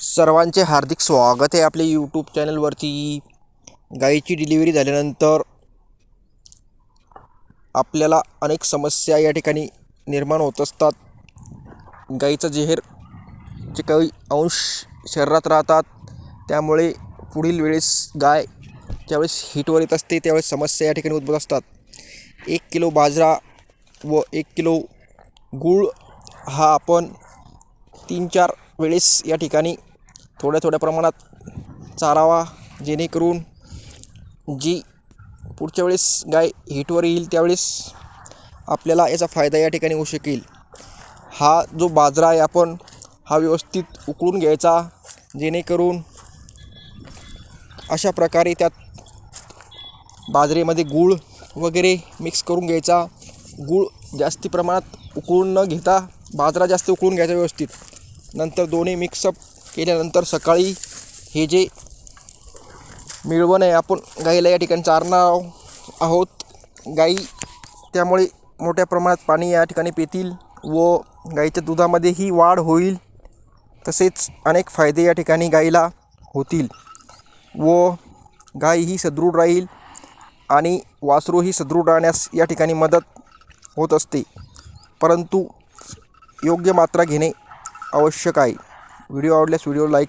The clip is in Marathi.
सर्वांचे हार्दिक स्वागत आहे आपल्या यूट्यूब चॅनलवरती गाईची डिलिव्हरी झाल्यानंतर आपल्याला अनेक समस्या या ठिकाणी निर्माण होत असतात. गाईचं जेहेर जे काही अंश शरीरात राहतात त्यामुळे पुढील वेळेस गाय ज्यावेळेस हिटवर येत असते त्यावेळेस समस्या या ठिकाणी उद्भवत असतात. एक किलो बाजरा व एक किलो गूळ हा आपण तीन चार वेळेस या ठिकाणी थोड्या थोड्या प्रमाणात चारावा जेणेकरून जी पुढच्या वेळेस गाय हिटवर येईल त्यावेळेस आपल्याला याचा फायदा या ठिकाणी होऊ शकेल. हा जो बाजरा आहे आपण हा व्यवस्थित उकळून घ्यायचा जेणेकरून अशा प्रकारे त्यात बाजरीमध्ये गूळ वगैरे मिक्स करून घ्यायचा. गूळ जास्ती प्रमाणात उकळून न घेता बाजरा जास्त उकळून घ्यायचा व्यवस्थित. नंतर दोन्ही मिक्सअप केल्यानंतर सकाळी हे जे मिळवण आहे आपण गाईला या ठिकाणी चारणार आहोत. गाई त्यामुळे मोठ्या प्रमाणात पाणी या ठिकाणी पितील व गाईच्या दुधामध्येही वाढ होईल. तसेच अनेक फायदे या ठिकाणी गाईला होतील व गाय ही सदृढ राहील आणि वासरू ही सदृढ राहण्यास या ठिकाणी मदत होत असते. परंतु योग्य मात्रा घेणे आवश्यक आहे. व्हिडिओ आवडल्यास व्हिडिओ लाईक